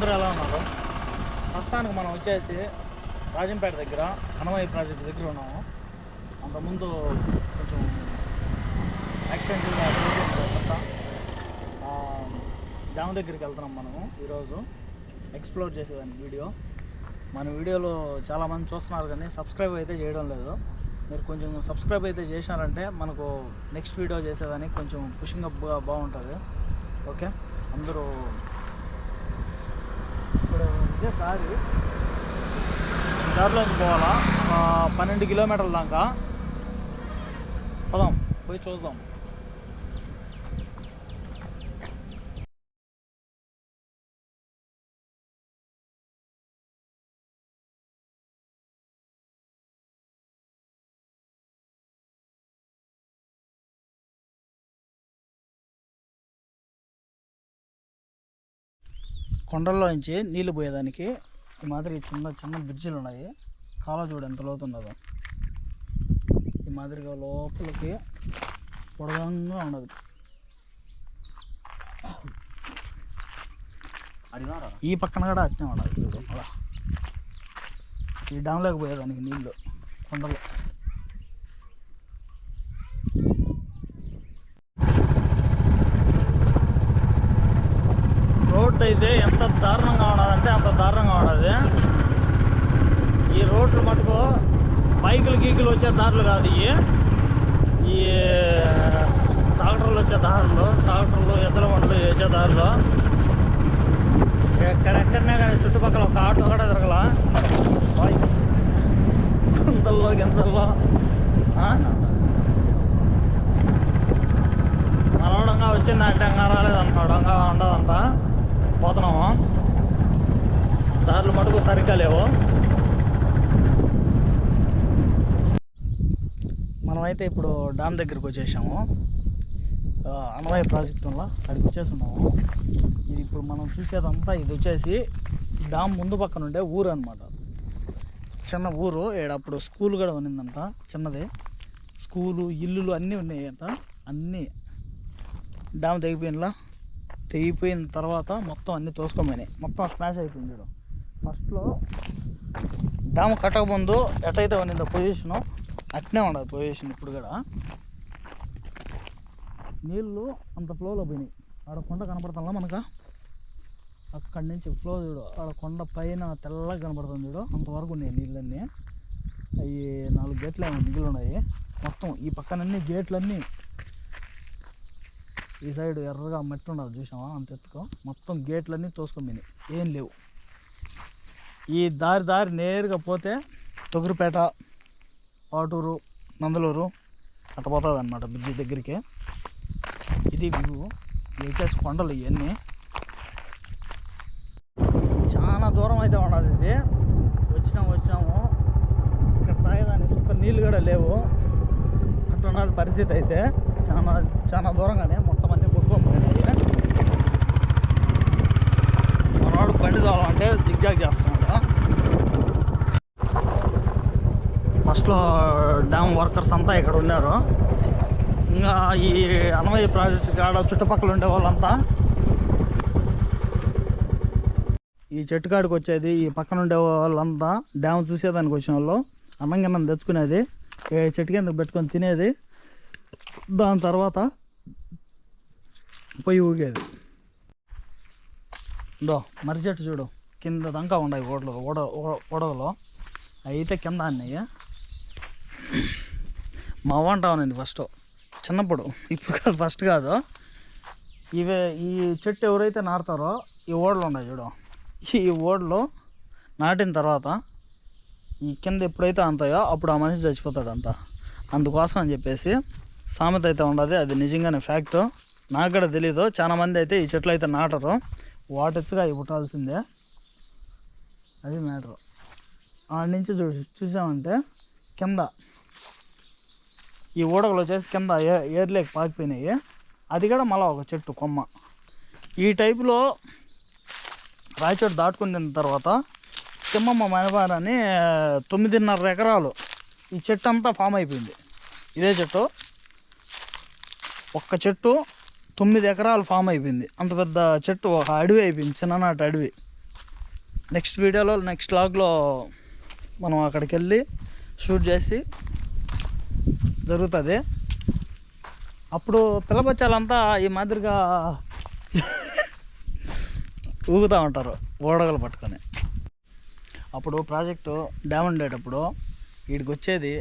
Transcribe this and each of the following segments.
అందరూ ఎలా ఉన్నారు? ప్రస్తుతానికి మనం వచ్చేసి రాజంపేట దగ్గర అనవయ్య ప్రాజెక్ట్ దగ్గర ఉన్నాము. అంతకుముందు కొంచెం యాక్సిడెంట్ డ్యామ్ దగ్గరికి వెళ్తున్నాం మనము ఈరోజు. ఎక్స్ప్లోర్ చేసేదానికి వీడియో. మన వీడియోలో చాలామంది చూస్తున్నారు కానీ సబ్స్క్రైబ్ అయితే చేయడం లేదు. మీరు కొంచెం సబ్స్క్రైబ్ అయితే చేసినారంటే మనకు నెక్స్ట్ వీడియో చేసేదానికి కొంచెం పుషింగ్ అప్ బాగుంటుంది. ఓకే? అందరూ ఇదే దారి దారిలోకి పోవాలా? పన్నెండు కిలోమీటర్ల దాకా. పోదాం పోయి చూద్దాం. కొండల్లో నుంచి నీళ్ళు పోయేదానికి ఈ మాదిరి చిన్న చిన్న బ్రిడ్జిలు ఉన్నాయి. కాలువ చూడు ఎంత లోతున్నదో ఈ మాదిరిగా లోపలికి పొడవంగా ఉండదు. ఈ పక్కన కూడా అట్నే ఉండదు చూడు ఈ డ్యామ్లోకి పోయేదానికి నీళ్ళు కొండలు రోడ్డు అయితే ఎంత దారుణంగా ఉన్నదంటే అంత దారుణంగా ఉండదు ఈ రోడ్లు మటుకు బైకులు గీకులు వచ్చే దారులు కాదు ఇవి ఈ ట్రాక్టర్లు వచ్చే దారులు ట్రాక్టర్లు ఎద్దుల బండ్లు వచ్చే దారులు. ఎక్కడెక్కడనే కానీ చుట్టుపక్కల ఒక ఆటో కూడా తిరగల. గుంతల్లో గింతల్లో ఆ? వచ్చిందంటే ఇంకా రాలేదంటున్నాడు ఉండదంట. పోతున్నాము దారులు మటుకు సరిగ్గా లేవు మనమైతే ఇప్పుడు డామ్ దగ్గరికి వచ్చేసాము. ఆ, అనవాయి ప్రాజెక్ట్ వల్ల అక్కడికి వచ్చేస్తున్నాము. ఇది ఇప్పుడు మనం చూసేదంతా ఇది వచ్చేసి డామ్ ముందు పక్కన ఉండే ఊరు అనమాట చిన్న ఊరు ఏడప్పుడు అప్పుడు స్కూల్ కూడా ఉన్నిందంట చిన్నది. స్కూలు ఇల్లులు అన్నీ ఉన్నాయంట. అన్నీ. డామ్ తెగిపోయినలా తెగిపోయిన తర్వాత మొత్తం అన్నీ తోసుకోమైనాయి మొత్తం స్మాష్ అయిపోయింది చూడు. ఫస్ట్లో డామ్ కట్టకముందు ఎటైతే ఉండిందో పొజిషను అట్నే ఉండదు పొజిషన్ ఇప్పుడు కూడా. నీళ్ళు అంత ఫ్లోలో పోయినాయి. ఆడ కొండ కనపడుతుందా మనకు? అక్కడి నుంచి ఫ్లో చూడు. ఆడ కొండ పైన తెల్లగా కనపడుతుంది చూడు. అంతవరకు ఉన్నాయి నీళ్ళన్నీ. అవి నాలుగు గేట్లు ఏమో మిగిలి ఉన్నాయి. మొత్తం ఈ పక్కనన్నీ గేట్లన్నీ ఈ సైడ్ ఎర్రగా మట్టి ఉండదు చూసావా? అంత ఎత్తుకో. మొత్తం గేట్లన్నీ తోసుకొని ఏం లేవు. ఈ దారి దారి నేరుగా పోతే తొగురుపేట పాటూరు నందలూరు అట్ట పోతుంది అనమాట బ్రిడ్జి దగ్గరికి. ఇది వ్యూ. ఇవి కొండలు ఇవన్నీ చాలా దూరం అయితే ఉండదు ఇది. వచ్చినాము వచ్చినాము. ఇక్కడ తాగేదానికి చుక్క నీళ్ళు కూడా లేవు. అట్లా పరిస్థితి అయితే. చాలా చాలా దూరంగానే మొత్తం అన్ని కొట్టుకోపోయినాయి మనవాడు బండి తోవాలంటే జిగ్జాగ్ చేస్తున్నాడు. ఫస్ట్లో డ్యామ్ వర్కర్స్ అంతా ఇక్కడ ఉన్నారు. ఇంకా ఈ అనవయ్య ప్రాజెక్ట్ కాడ చుట్టుపక్కల ఉండే వాళ్ళంతా ఈ చెట్టు కాడికి వచ్చేది ఈ పక్కన ఉండే వాళ్ళంతా డ్యామ్ చూసేదానికి వచ్చిన వాళ్ళు. అన్నం తెచ్చుకునేది ఏ చెట్టు కింద పెట్టుకొని తినేది దాని తర్వాత పొయ్యి ఊగేది. దో మర్రి చెట్టు చూడు. కింద దంకా ఉన్నాయి ఓడలు ఓడ ఓడవలో. అయితే కింద అన్నయ్య. మా వంట ఉన్నది ఫస్ట్ చిన్నప్పుడు ఇప్పుడు కాదు ఫస్ట్ కాదు. ఇవే ఈ చెట్టు ఎవరైతే నాటుతారో ఈ ఓడలు ఉన్నాయి చూడు. ఈ ఓడలు నాటిన తర్వాత ఈ కింద ఎప్పుడైతే అంతాయో అప్పుడు ఆ మనిషి చచ్చిపోతాడు అందుకోసం అని చెప్పేసి సామెత అయితే ఉండదు. అది నిజంగానే ఫ్యాక్ట్ నాకు కూడా తెలీదు. చాలా మంది అయితే ఈ చెట్లు అయితే నాటరు. వాటెచ్చుగా అవి పుట్టాల్సిందే. అది మ్యాటర్. ఆడ నుంచి చూ చూసామంటే కింద ఈ ఊడగలు వచ్చేసి కింద ఏ- ఏర్లేకి పాకిపోయినాయి. అది కూడా మళ్ళీ ఒక చెట్టు కొమ్మ. ఈ టైపులో రాయచోటు దాటుకుని తిన్న తర్వాత తిమ్మమ్మ మనబారని తొమ్మిదిన్నర ఎకరాలు ఈ చెట్టు అంతా ఫామ్ అయిపోయింది. ఇదే చెట్టు. ఒక్క చెట్టు తొమ్మిది ఎకరాలు ఫామ్ అయిపోయింది. అంత పెద్ద చెట్టు ఒక అడవి అయిపోయింది చిన్ననాటి అడవి. నెక్స్ట్ వీడియోలో నెక్స్ట్ లాగ్లో మనం అక్కడికి వెళ్ళి షూట్ చేసి జరుగుతుంది. అప్పుడు పిల్లబచ్చాలంతా ఈ మాదిరిగా ఊగుతూ ఉంటారు ఓడగలు పట్టుకొని. అప్పుడు ప్రాజెక్టు డ్యామ్ ఉండేటప్పుడు వీడికి వచ్చేది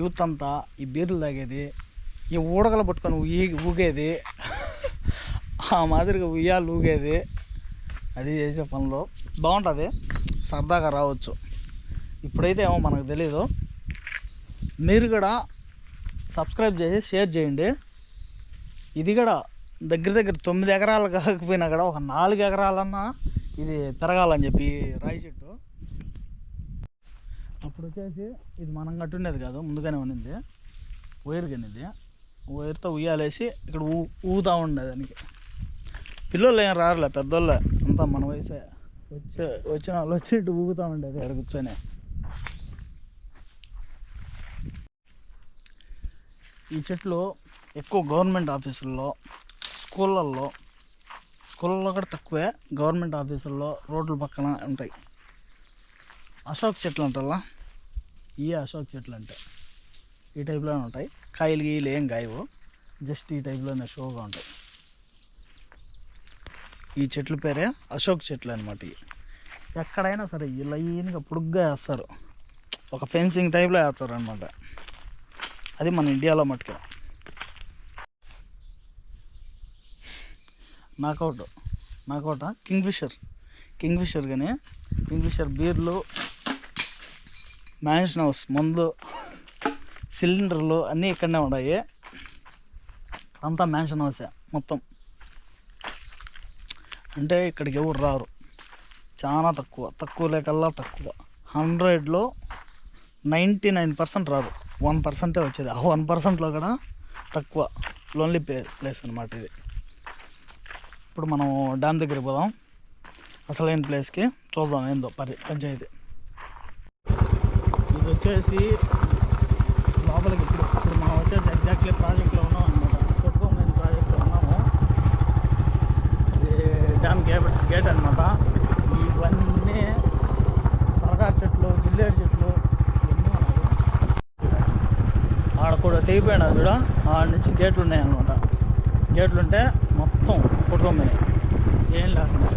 యూత్ అంతా ఈ బీర్లు తాగేది ఈ ఊడగలు పట్టుకొని ఊగి ఊగేది. ఆ మాదిరిగా ఉయ్యాలు ఊగేది. అది చేసే పనిలో. బాగుంటుంది. సరదాగా రావచ్చు. ఇప్పుడైతే ఏమో మనకు తెలీదు. మీరు కూడా సబ్స్క్రైబ్ చేసి షేర్ చేయండి. ఇది కూడా దగ్గర దగ్గర తొమ్మిది ఎకరాలు కాకపోయినా కూడా ఒక నాలుగు ఎకరాలన్నా ఇది పెరగాలని చెప్పి రాయి చెట్టు. అప్పుడు వచ్చేసి ఇది మనం కట్టుండేది కాదు ముందుగానే ఉన్నింది. వైర్ కనిది వైర్తో ఉయ్యాలేసి ఇక్కడ ఊ ఊగుతూ ఉండేదానికి. పిల్లలు ఏం రారులే పెద్దోళ్ళే. అంతా మన వయసే. వచ్చే వచ్చిన వాళ్ళు వచ్చినట్టు ఊగుతూ ఉండేది ఇక్కడ కూర్చొని. ఈ చెట్లు ఎక్కువ గవర్నమెంట్ ఆఫీసుల్లో స్కూళ్ళల్లో స్కూళ్ళలో కూడా తక్కువే గవర్నమెంట్ ఆఫీసుల్లో రోడ్ల పక్కన ఉంటాయి. అశోక్ చెట్లు అంటారా? ఈ అశోక్ చెట్లు అంటే ఈ టైప్లోనే ఉంటాయి. కాయలు గీయలు ఏం కాయవు జస్ట్ ఈ టైప్లోనే షోగా ఉంటాయి. ఈ చెట్ల పేరే అశోక్ చెట్లు అనమాట ఎక్కడైనా సరే ఈ లైన్గా పొడుగ్గా వేస్తారు. ఒక ఫెన్సింగ్ టైప్లో వేస్తారు అనమాట అది మన ఇండియాలో మటుక. నాకౌట్ నాకౌట? కింగ్ఫిషర్. కింగ్ఫిషర్ కానీ కింగ్ఫిషర్ బీర్లు మ్యాన్షన్ హౌస్ మందు సిలిండర్లు అన్నీ ఇక్కడనే ఉన్నాయి అంతా మ్యాన్షన్ హౌసే మొత్తం. అంటే ఇక్కడికి ఎవరు రారు. చాలా తక్కువ. తక్కువ లేకల్లా తక్కువ. హండ్రెడ్లో నైంటీ నైన్ పర్సెంట్ రాదు వన్ పర్సెంటే వచ్చేది. ఆ వన్ పర్సెంట్లో కూడా తక్కువ లోన్లీ ప్లే ప్లేస్ అనమాట ఇది. ఇప్పుడు మనం డ్యామ్ దగ్గరికి పోదాం. అసలైన ప్లేస్కి చూద్దాం ఏందో పరి పంచాయతీ. ఇది వచ్చేసి లోపలికి ఇప్పుడు ఇప్పుడు మనం వచ్చేసి ఎగ్జాక్ట్లీ ప్రాజెక్ట్లో ఉన్నాం అనమాట కొట్టుకోమైన ప్రాజెక్ట్లో ఉన్నాము ఇది డ్యామ్ గేట్ గేట్ అనమాట ఇవన్నీ సరగా చెట్లు జిల్లేడు చెట్లు ఇవన్నీ ఉన్నాయి. ఆడ కూడా తెగిపోయినా కూడా ఆడ నుంచి గేట్లు ఉన్నాయన్నమాట గేట్లు ఉంటే మొత్తం కుటుంబమే ఏం లేకుండా.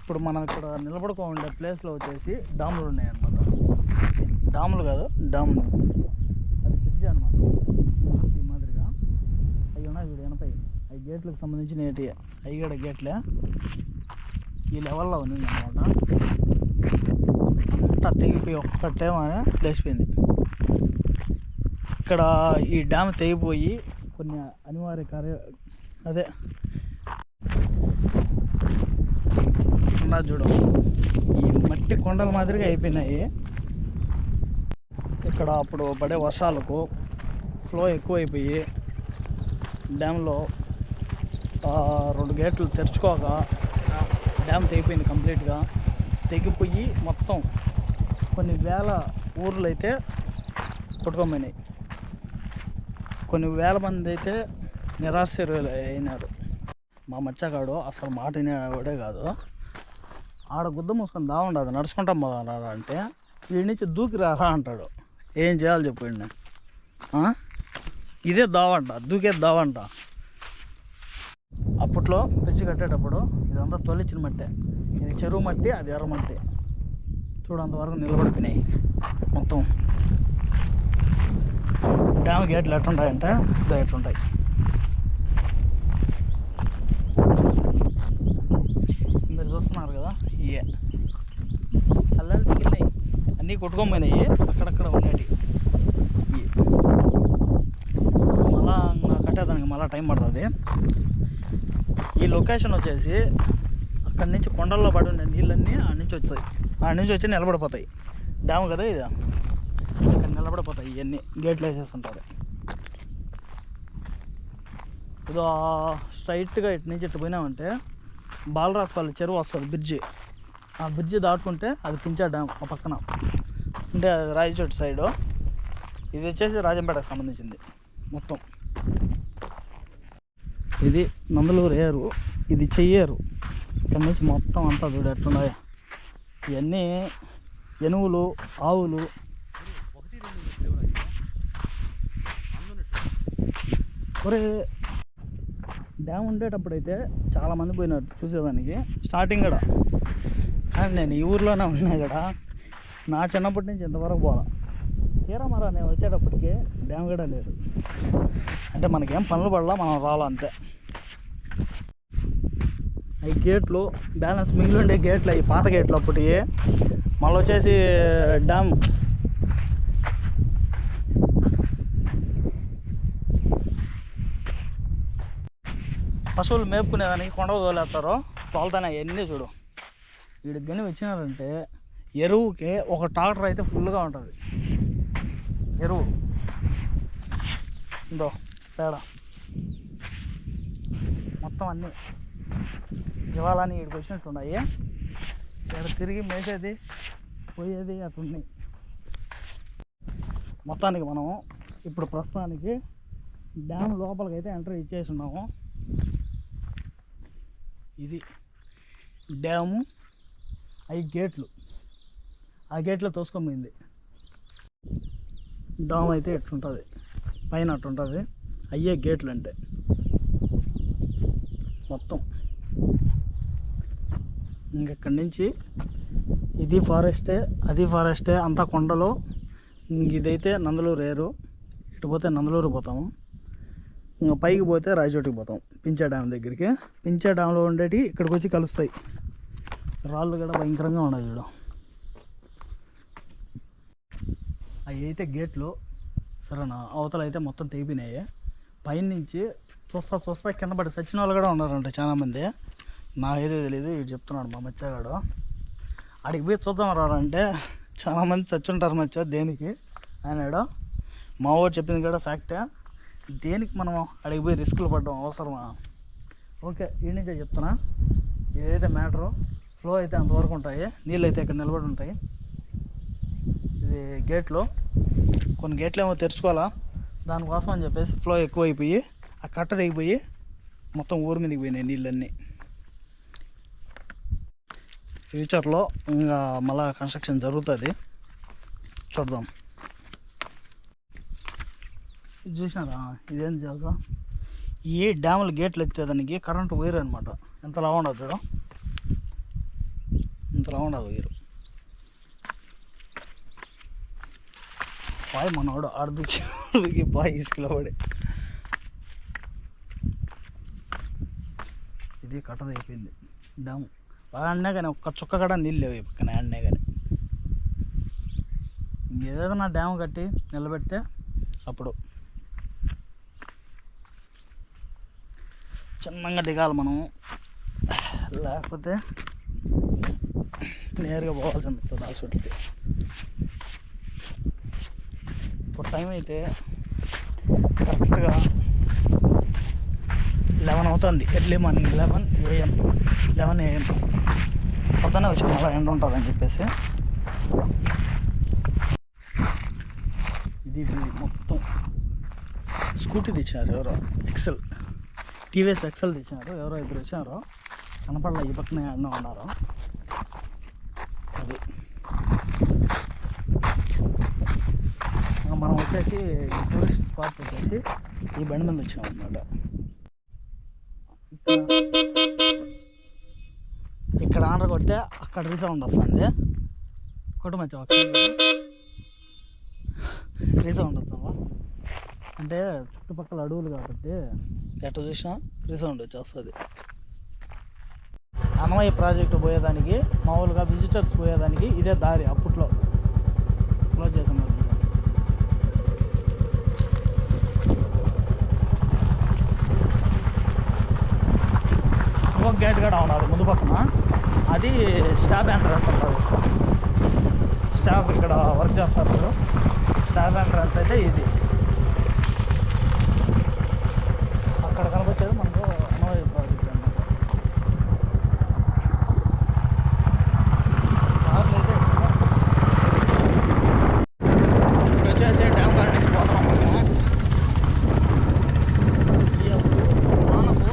ఇప్పుడు మనం ఇక్కడ నిలబడుకో ఉండే ప్లేస్లో వచ్చేసి డాములు ఉన్నాయన్నమాట డాములు కాదు డాములు అది బ్రిడ్జ్ అనమాట ఈ మాదిరిగా అవి ఉన్నాయి వీడు ఎనపై అవి గేట్లకు సంబంధించిన అయ్యగడ గేట్లే? ఈ లెవెల్లో ఉంది అనమాట అంతా తెగిపోయి ఒక్కటేమో లేచిపోయింది. ఇక్కడ ఈ డ్యామ్ తెగిపోయి కొన్ని అనివార్య కార్య అదే. ఉన్నా చూడు. ఈ మట్టి కొండల మాదిరిగా అయిపోయినాయి. ఇక్కడ అప్పుడు పడే వర్షాలకు ఫ్లో ఎక్కువైపోయి డ్యామ్లో రెండు గేట్లు తెరుచుకోక డ్యామ్ తెగిపోయింది కంప్లీట్గా. తెగిపోయి మొత్తం కొన్ని వేల ఊర్లు అయితే కొట్టుకోమైనాయి కొన్ని వేల మంది అయితే నిరాశ్రయులు అయినారు. మా మచ్చగాడు అసలు మాట వినేవాడే కాదు. ఆడ గుద్ద మూసుకొని దావుండదు నడుచుకుంటాం పోదాం అంటే వీడి నుంచి దూకి రారా అంటాడు. ఏం చేయాలి చెప్పు ఇదే దావంట దూకే దావంట అప్పట్లో బ్రిడ్జ్ కట్టేటప్పుడు ఇదంతా తొలిచిన మట్టే. ఇది చెరువు మట్టి అది ఎర్ర మట్టి. చూడంతవరకు నిలబడిపోయినాయి మొత్తం. డ్యామ్ గేట్లు ఎట్లుంటాయంటే ఇదో ఎట్లుంటాయి. మీరు చూస్తున్నారు కదా ఇయే. అల్లాలు దిగినాయి అన్నీ కొట్టుకోమైనాయి అక్కడక్కడ ఉండేవి మళ్ళా కట్టేదానికి మళ్ళీ టైం పడుతుంది. ఈ లొకేషన్ వచ్చేసి అక్కడి నుంచి కొండల్లో పడి ఉండే నీళ్ళన్నీ ఆడ నుంచి వచ్చాయి. ఆడ నుంచి వచ్చి నిలబడిపోతాయి. డ్యామ్ కదా ఇది? ఇక్కడ నిలబడిపోతాయి ఇవన్నీ. గేట్లు వేసేస్తుంటారు. ఇదో స్ట్రైట్గా ఇటు నుంచి ఇటు పోయినామంటే బాలరాజపల్లి చెరువు వస్తుంది బ్రిడ్జి. ఆ బ్రిడ్జి దాటుకుంటే అది పించా డ్యామ్ ఆ పక్కన. అంటే అది రాయచోటి సైడు. ఇది వచ్చేసి రాజంపేటకు సంబంధించింది మొత్తం. ఇది నందలూరు ఏరు. ఇది చెయ్యరు ఇక్కడ నుంచి మొత్తం అంతా చూడు ఎట్లున్నాయో. ఇవన్నీ ఎనువులు ఆవులు. ఒరే డ్యామ్ ఉండేటప్పుడైతే చాలామంది పోయినారు చూసేదానికి. స్టార్టింగ్ కూడా. కానీ నేను ఈ ఊర్లోనే ఉన్నా కూడా నా చిన్నప్పటి నుంచి ఇంతవరకు పోలా. తీరమరా నేను వచ్చేటప్పటికి డ్యామ్ కూడా లేదు అంటే మనకేం పనులు పడలా మనం రాలా అంతే. ఈ గేట్లు బ్యాలెన్స్ మిగిలి ఉండే గేట్లు ఈ పాత గేట్లు అప్పటి మళ్ళీ వచ్చేసి డ్యామ్. పశువులు మేపుకునేదానికి కొండ తోలేస్తారో. తోలుతానే అవన్నీ చూడు. వీడికి గని వచ్చినారంటే ఎరువుకి ఒక ట్రాక్టర్ అయితే ఫుల్గా ఉంటుంది. ఎరువు. ఇందో పేడ. మొత్తం అన్నీ జీవాలని ఇక్కడికి వచ్చినట్టు ఉన్నాయి ఇక్కడ తిరిగి మేసేది పోయేది అటున్నాయి మొత్తానికి మనం ఇప్పుడు ప్రస్తుతానికి డ్యామ్ లోపలికి అయితే ఎంటర్ ఇచ్చేసి ఉన్నాము. ఇది డ్యాము అవి గేట్లు. ఆ గేట్లో తోసుకొనిపోయింది డామ్ అయితే ఎట్లుంటుంది? పైన అట్టుంటుంది అయ్యే గేట్లు అంటే మొత్తం. ఇంకెక్కడి నుంచి? ఇది ఫారెస్టే అది ఫారెస్టే అంతా కొండలు. ఇదైతే నందలూరు ఏరు. ఇటు పోతే నందలూరు పోతాము. ఇంకా పైకి పోతే రాయచోటికి పోతాం పించా డ్యామ్ దగ్గరికి. పించా డ్యామ్లో ఉండేటి ఇక్కడికి వచ్చి కలుస్తాయి. రాళ్ళు కూడా భయంకరంగా ఉన్నాయి చూడు. అవి అయితే గేట్లు సరేనా అవతల అయితే మొత్తం తెగిపోయినాయి పైన నుంచి చూస్తా చూస్తా కింద పడి సచిన వాళ్ళు కూడా ఉన్నారంట చాలామంది. నాకైతే తెలియదు ఇటు చెప్తున్నాడు మా మచ్చగాడు. అడిగి పోయి చూద్దాం రారంటే చాలామంది చచ్చుంటారు మచ్చ దేనికి? అన్నాడు. మా ఊరు చెప్పింది కూడా ఫ్యాక్టే దేనికి మనం అడిగి పోయి రిస్కులు పడడం అవసరమా? ఓకే ఈ నుంచే చెప్తున్నా. ఏదైతే మ్యాటరు ఫ్లో అయితే అంతవరకు ఉంటాయి నీళ్ళు అయితే ఇక్కడ నిలబడి ఉంటాయి. ఇది గేట్లు. కొన్ని గేట్లు ఏమో తెరుచుకోవాలా? దానికోసం అని చెప్పేసి ఫ్లో ఎక్కువైపోయి ఆ కట్ట దిగిపోయి మొత్తం ఊరి మీదకి పోయినాయి నీళ్ళన్నీ. ఫ్యూచర్లో ఇంకా మళ్ళా కన్స్ట్రక్షన్ జరుగుతుంది. చూద్దాం. ఇది చూసినారా? ఇదేం జాగా ఈ డ్యాముల గేట్లు ఎత్తేదానికి కరెంటు వైర్ అనమాట ఎంత లావు చూడ. ఇంత లావు వైరు పాయ్ మనవాడు అర్ధకి అర్ధకి పాయ్ ఇసుకలో పడి ఇది కట్టది అయిపోయింది. డ్యాము బాగా అన్నా కానీ ఒక్క చుక్క కూడా నీళ్ళు లేవు పక్కన ఆడినా కానీ. ఏదైనా డ్యామ్ కట్టి నిలబెడితే అప్పుడు చిన్నగా దిగాలి మనం. లేకపోతే నేరుగా పోవాల్సింది వస్తుంది హాస్పిటల్కి. ఇప్పుడు టైం అయితే కరెక్ట్గా లెవెన్ అవుతుంది. Early morning eleven AM eleven AM పొద్దున్నే వచ్చాము అలా ఎండ ఉంటుందని చెప్పేసి. ఇది మొత్తం స్కూటీ తెచ్చారు ఎవరో? ఎక్సెల్ టీవీఎస్ ఎక్సెల్ తెచ్చారు ఎవరో ఇద్దరు వచ్చారు కనపడలే ఈ పక్కనే అన్న ఉన్నారు అది ఇంకా మనం వచ్చేసి టూరిస్ట్ స్పాట్ వచ్చేసి ఈ బండి మీద వచ్చాం అనమాట ఇక్కడ ఆర్డర్ కొడితే అక్కడ రీసౌండ్ వస్తుంది. కొట్టు మంచి రీసౌండ్ వస్తుందా అంటే చుట్టుపక్కల అడవులు కాబట్టి ఎట్ట చూసినా రీసౌండ్ వచ్చేస్తుంది. అన్నమయ్య ప్రాజెక్టు పోయేదానికి మామూలుగా విజిటర్స్ పోయేదానికి ఇదే దారి అప్పట్లో. క్లోజ్ చేసాం. ఇంకొక గేట్ కూడా ఉన్నది ముందు పక్కన. అది స్టాఫ్ ఎంట్రన్స్ ఉంటుంది స్టాఫ్ ఇక్కడ వర్క్ చేస్తారు. స్టాఫ్ ఎంట్రన్స్ అయితే ఇది అక్కడ కనపచ్చేది మనకు అన్నమయ్య ప్రాజెక్ట్ అన్నమాట కార్లు అయితే ఇక్కడ. ఇప్పుడు వచ్చేసి డ్యామ్ కాడ నుంచి పోతున్నాం మనము ఈ అప్పుడు వానకు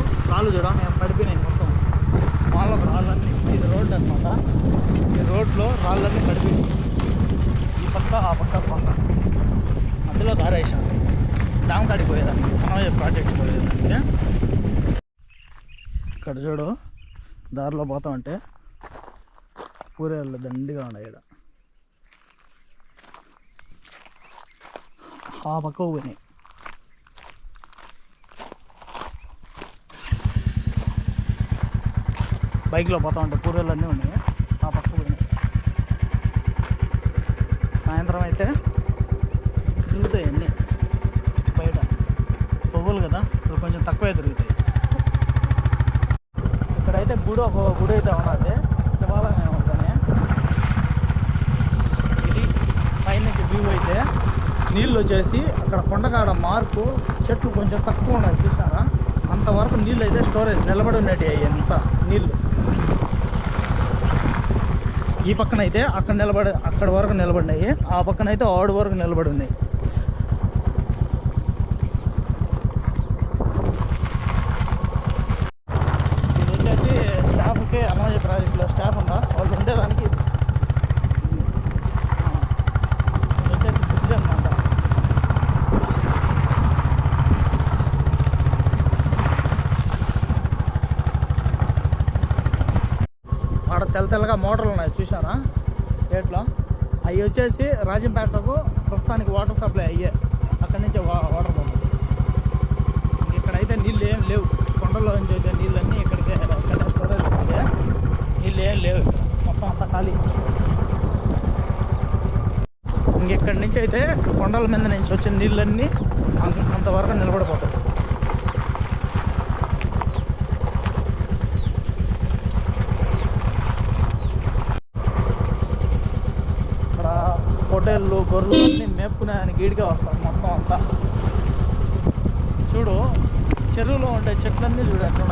డామ్ కాడికి పోయేదానికి అనవయ ప్రాజెక్ట్ పోయేదానికి ఇక్కడ చూడు దారిలో పోతా ఉంటే పూరేళ్ళు దండిగా ఉన్నాయి ఇక్కడ ఆ పక్క పోయినాయి. బైక్లో పోతా ఉంటే కూరగాయలు అన్నీ ఉన్నాయి. ఆ పక్క పోయినాయి. సాయంత్రం అయితే తిరుగుతాయి అన్నీ. బయట. పువ్వులు కదా ఇప్పుడు కొంచెం తక్కువే తిరుగుతాయి. అయితే గుడి ఒక గుడి అయితే ఉన్నది శివాలయం ఉందని ఇది పైనుంచి వ్యూ అయితే. నీళ్ళు వచ్చేసి అక్కడ కొండకాడ మార్పు చెట్లు కొంచెం తక్కువ ఉన్నాయి చూసారా అంతవరకు నీళ్ళు అయితే స్టోరేజ్ నిలబడి ఉన్నట్టు ఎంత నీళ్ళు. ఈ పక్కన అయితే అక్కడ నిలబడి అక్కడ వరకు నిలబడినాయి. ఆ పక్కన అయితే ఆడు వరకు నిలబడి ఉన్నాయి ఇది వచ్చేసి స్టాఫ్కి అన్నమయ్య ప్రాజెక్టులో స్టాఫ్ ఉందా వాళ్ళు ఉండేదానికి ఇది. ఆ, ఇది వచ్చేసి బ్రిడ్జ్ అనమాట ఆడ తెల్ల తెల్లగా మోటార్లు ఉన్నాయి చూసారా గేట్లో. అవి వచ్చేసి రాజంపేటకు ప్రస్తుతానికి వాటర్ సప్లై అయ్యే. అక్కడి నుంచి వాటర్ పోతుంది ఇక్కడైతే నీళ్ళు ఏం లేవు. కొండలో నుంచి వచ్చే నీళ్ళన్నీ ఇక్కడికే నీళ్ళు ఏం లేవు మొత్తం అంతా ఖాళీ. ఇంకెక్కడి నుంచి అయితే కొండల మీద నుంచి వచ్చిన నీళ్ళన్నీ అంత- అంతవరకు నిలబడిపోతాయి ఇక్కడ పొట్టేళ్ళు గొర్రెలు అన్నీ మేపుకునేదానికి గీడిగా వస్తాను మొత్తం అంతా. చూడు చెరువులో ఉండే చెట్లన్నీ చూడండి